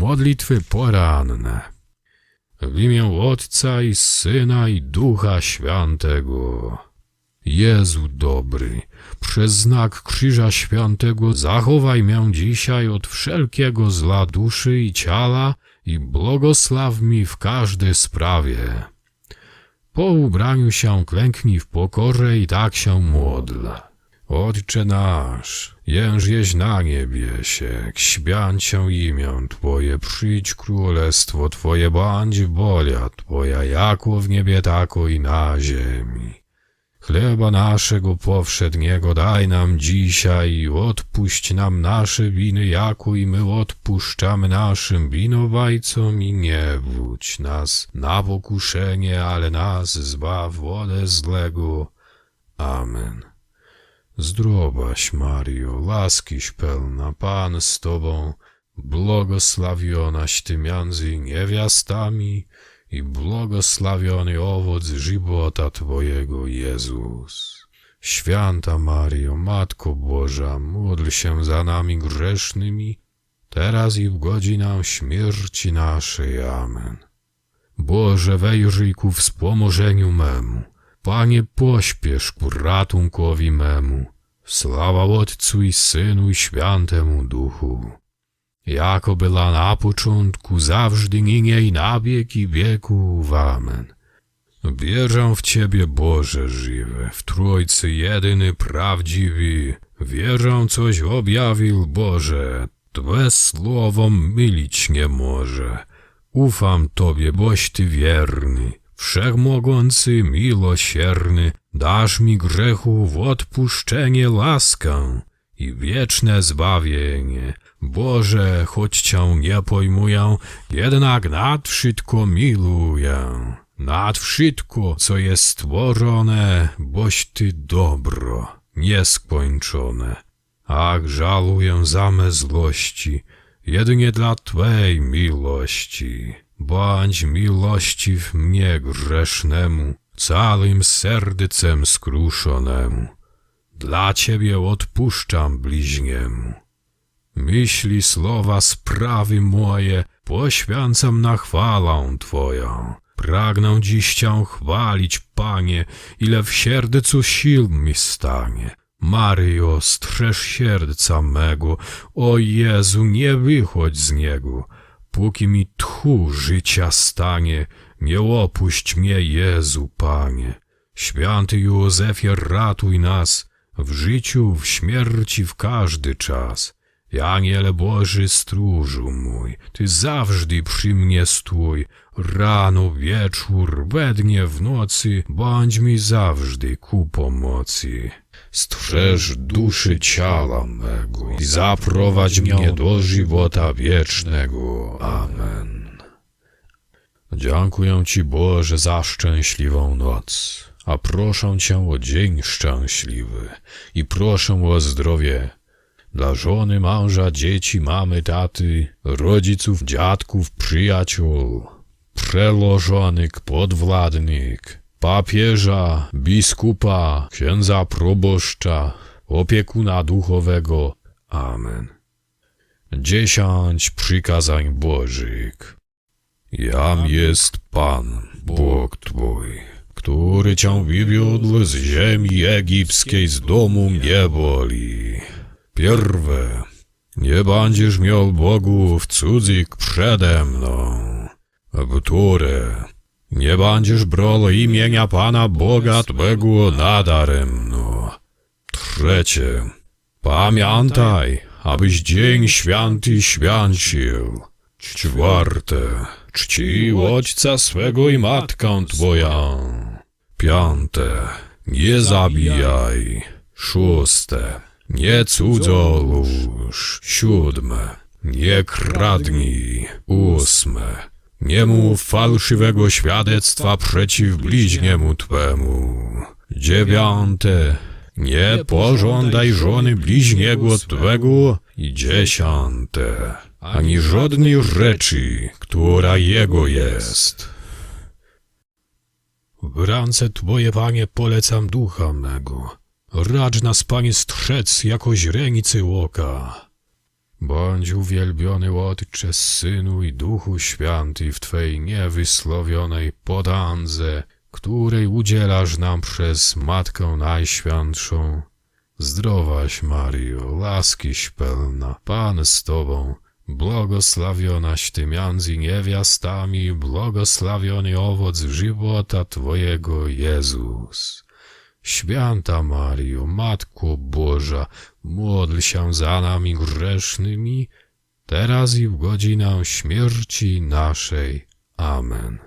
Modlitwy poranne. W imię Ojca i Syna i Ducha Świętego. Jezu dobry, przez znak Krzyża Świętego zachowaj mię dzisiaj od wszelkiego zła duszy i ciała i błogosław mi w każdej sprawie. Po ubraniu się klęknij w pokorze i tak się módl. Ojcze nasz, jężeś na niebiesie, śpiąć się imię Twoje, przyjdź królestwo Twoje, bądź wola Twoja, jako w niebie, tako i na ziemi. Chleba naszego powszedniego daj nam dzisiaj i odpuść nam nasze winy, jako i my odpuszczamy naszym winowajcom i nie wódź nas na pokuszenie, ale nas zbaw ode złego. Amen. Zdrowaś Mario, łaskiś pełna, Pan z Tobą, błogosławionaś Ty między niewiastami i błogosławiony owoc żywota Twojego, Jezus. Święta Mario, Matko Boża, módl się za nami grzesznymi, teraz i w godzinę śmierci naszej. Amen. Boże, wejrzyj ku wspomożeniu memu. Panie, pośpiesz ku ratunkowi memu. Sława Otcu i Synu i Świętemu Duchu. Jako była na początku, zawsze, ninie i na wieki wieków. Amen. Wierzę w Ciebie, Boże żywy, w Trójcy jedyny prawdziwy. Wierzę, coś objawił, Boże, Twe słowo mylić nie może. Ufam Tobie, boś Ty wierny, wszechmogący, miłosierny, dasz mi grzechów odpuszczenie, laskę i wieczne zbawienie. Boże, choć Cię nie pojmuję, jednak nad wszystko miluję. Nad wszystko, co jest stworzone, boś Ty dobro, nieskończone. Ach, żaluję za me złości, jedynie dla Twej miłości. Bądź miłościw mnie grzesznemu, całym serdycem skruszonemu. Dla Ciebie odpuszczam bliźniemu. Myśli, słowa, sprawy moje poświęcam na chwałę Twoją. Pragnę dziś Cię chwalić, Panie, ile w sercu sił mi stanie. Maryjo, strzeż serca mego, o Jezu, nie wychodź z niego. Póki mi tchu życia stanie, nie opuść mnie, Jezu, Panie. Święty Józefie, ratuj nas, w życiu, w śmierci, w każdy czas. Aniele Boży, stróżu mój, Ty zawsze przy mnie stój, rano, wieczór, we dnie, w nocy, bądź mi zawsze ku pomocy. Strzeż duszy ciała mego i zaprowadź mnie do żywota wiecznego. Amen. Dziękuję Ci Boże za szczęśliwą noc, a proszę Cię o dzień szczęśliwy i proszę o zdrowie dla żony, męża, dzieci, mamy, taty, rodziców, dziadków, przyjaciół, przełożonych, podwładnych, papieża, biskupa, księdza proboszcza, opiekuna duchowego. Amen. Dziesięć przykazań Bożych. Jam jest Pan, Bóg Twój, który Cię wywiódł z ziemi egipskiej, z domu niewoli. Pierwe, nie będziesz miał bogów cudzych przede mną. Wtóre, nie będziesz brał imienia Pana Boga Twego nadaremno. Trzecie, pamiętaj, abyś dzień święty święcił. Czwarte, czci ojca swego i matkę Twoją. Piąte, nie zabijaj. Szóste, nie cudzoluż. Siódme. Nie kradnij. Ósme. Nie mów fałszywego świadectwa przeciw bliźniemu Twemu. Dziewiąte. Nie pożądaj żony bliźniego Twego. I dziesiąte. Ani żadnej rzeczy, która jego jest. W ręce Twoje, Panie, polecam ducha mego. Racz nas, Panie, strzec jako źrenicy oka. Bądź uwielbiony Ojcze, Synu i Duchu Święty w Twej niewysłowionej podandze, której udzielasz nam przez Matkę Najświętszą. Zdrowaś Mario, łaskiś pełna, Pan z Tobą, błogosławionaś Ty między niewiastami, błogosławiony owoc żywota Twojego Jezus. Święta Mario, Matko Boża, módl się za nami grzesznymi, teraz i w godzinę śmierci naszej. Amen.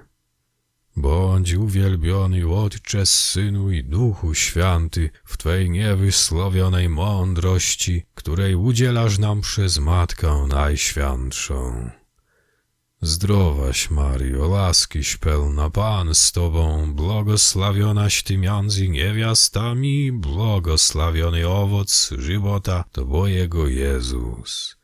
Bądź uwielbiony Ojcze, Synu i Duchu Święty w Twej niewysłowionej mądrości, której udzielasz nam przez Matkę Najświętszą. Zdrowaś Mario, łaskiś pełna Pan z Tobą, błogosławionaś Ty między niewiastami, błogosławiony owoc żywota Twojego Jezus.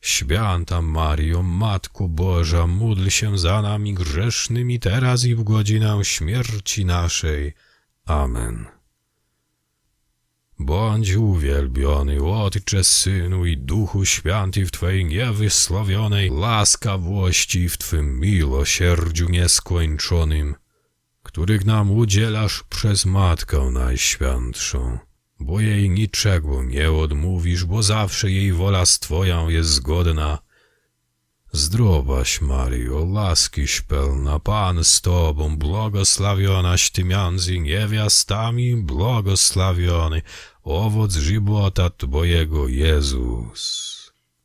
Święta Mario, Matko Boża, módl się za nami grzesznymi teraz i w godzinę śmierci naszej. Amen. Bądź uwielbiony, Ojcze, Synu i Duchu Święty w Twojej niewysłowionej łaskawości, w Twym miłosierdziu nieskończonym, których nam udzielasz przez Matkę Najświętszą, bo jej niczego nie odmówisz, bo zawsze jej wola z Twoją jest zgodna. Zdrowaś Mario, łaskiś pełna, Pan z Tobą, błogosławionaś Ty między niewiastami, błogosławiony owoc żywota Twojego Jezus.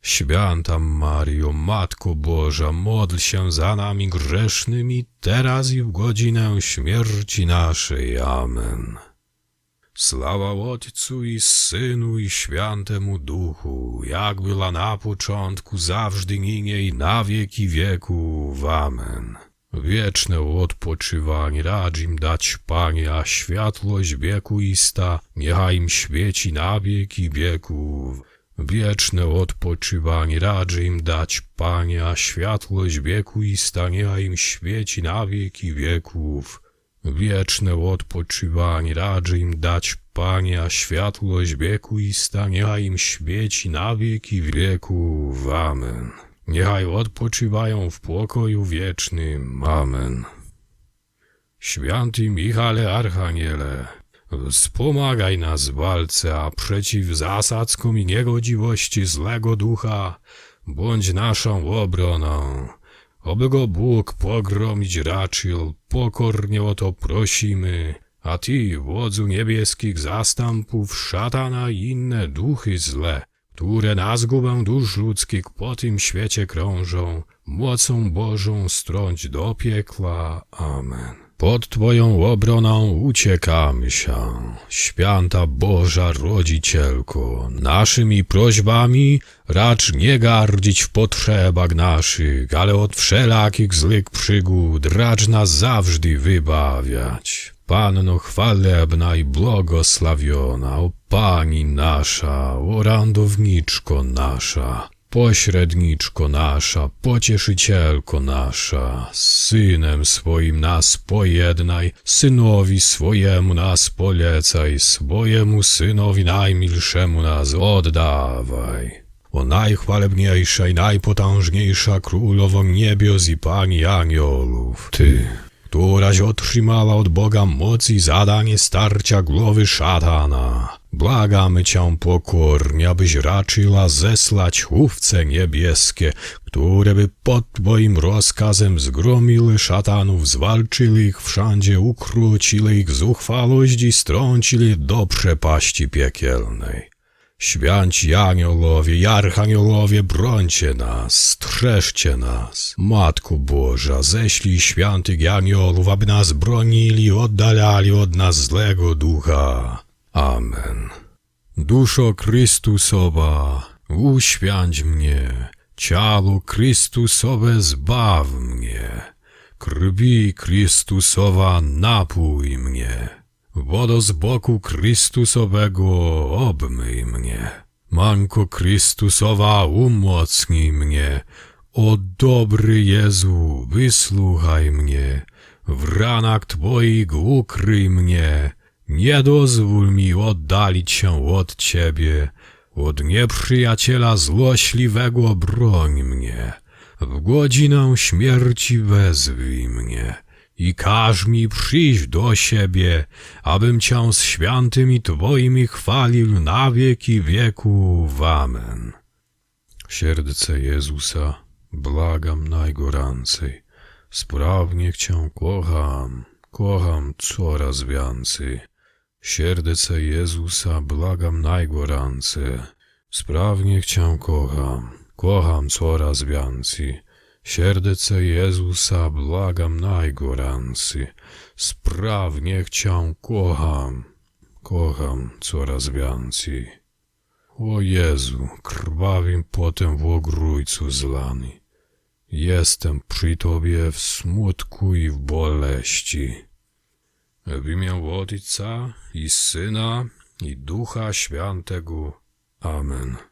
Święta Mario, Matko Boża, módl się za nami grzesznymi, teraz i w godzinę śmierci naszej. Amen. Sława Ojcu i Synu i Świętemu Duchu, jak była na początku, zawsze ninie i na wieki wieków. Amen. Wieczne odpoczywanie radź im dać, Panie, a światłość wiekuista niechaj im świeci na wieki wieków. Wieczne odpoczywanie radź im dać, Panie, a światłość wiekuista niechaj im świeci na wieki wieków. Wieczne odpoczywanie raczy im dać, Panie, a światłość wieku i niechaj im świeci na wieki wieków. Amen. Niechaj odpoczywają w pokoju wiecznym. Amen. Święty Michale Archaniele, wspomagaj nas w walce, a przeciw zasadzkom i niegodziwości złego ducha, bądź naszą obroną. Oby go Bóg pogromić raczył, pokornie o to prosimy. A ty, wodzu niebieskich zastępów, szatana i inne duchy złe, które na zgubę dusz ludzkich po tym świecie krążą, mocą Bożą strąć do piekła. Amen. Pod Twoją obroną uciekamy się, święta Boża Rodzicielko, naszymi prośbami racz nie gardzić w potrzebach naszych, ale od wszelakich złych przygód racz nas zawsze wybawiać. Panno chwalebna i błogosławiona, o Pani nasza, o randowniczko nasza, pośredniczko nasza, pocieszycielko nasza, Synem swoim nas pojednaj, Synowi swojemu nas polecaj, swojemu Synowi najmilszemu nas oddawaj. O najchwalebniejsza i najpotężniejsza Królowo niebios i Pani aniołów, Ty, któraś otrzymała od Boga moc i zadanie starcia głowy szatana. Błagamy Cię pokornie, abyś raczyła zesłać chówce niebieskie, które by pod Twoim rozkazem zgromiły szatanów, zwalczyli ich wszędzie, ukrócili ich zuchwałość i strącili do przepaści piekielnej. Święci aniołowie i archaniołowie, brońcie nas, strzeżcie nas. Matko Boża, ześlij świętych aniołów, aby nas bronili oddalali od nas złego ducha. Amen. Duszo Chrystusowa, uświęć mnie, ciało Chrystusowe zbaw mnie, krwi Chrystusowa napój mnie. Wodo z boku Chrystusowego obmyj mnie. Manko Chrystusowa umocnij mnie. O dobry Jezu, wysłuchaj mnie. W ranach Twoich ukryj mnie. Nie dozwól mi oddalić się od Ciebie. od nieprzyjaciela złośliwego broń mnie, w godzinę śmierci wezwij mnie i każ mi przyjść do siebie, abym Cię z świętymi Twoimi chwalił na wieki wieków. Amen. Serce Jezusa, błagam najgoręcej, sprawnie Cię kocham, kocham coraz więcej. Serce Jezusa, błagam najgoręcej, sprawnie Cię kocham, kocham coraz więcej. Serce Jezusa, błagam najgoręcej, sprawnie Cię kocham, kocham coraz więcej. O Jezu, krwawym potem w ogrójcu zlany. Jestem przy Tobie w smutku i w boleści. W imię Ojca i Syna i Ducha Świętego. Amen.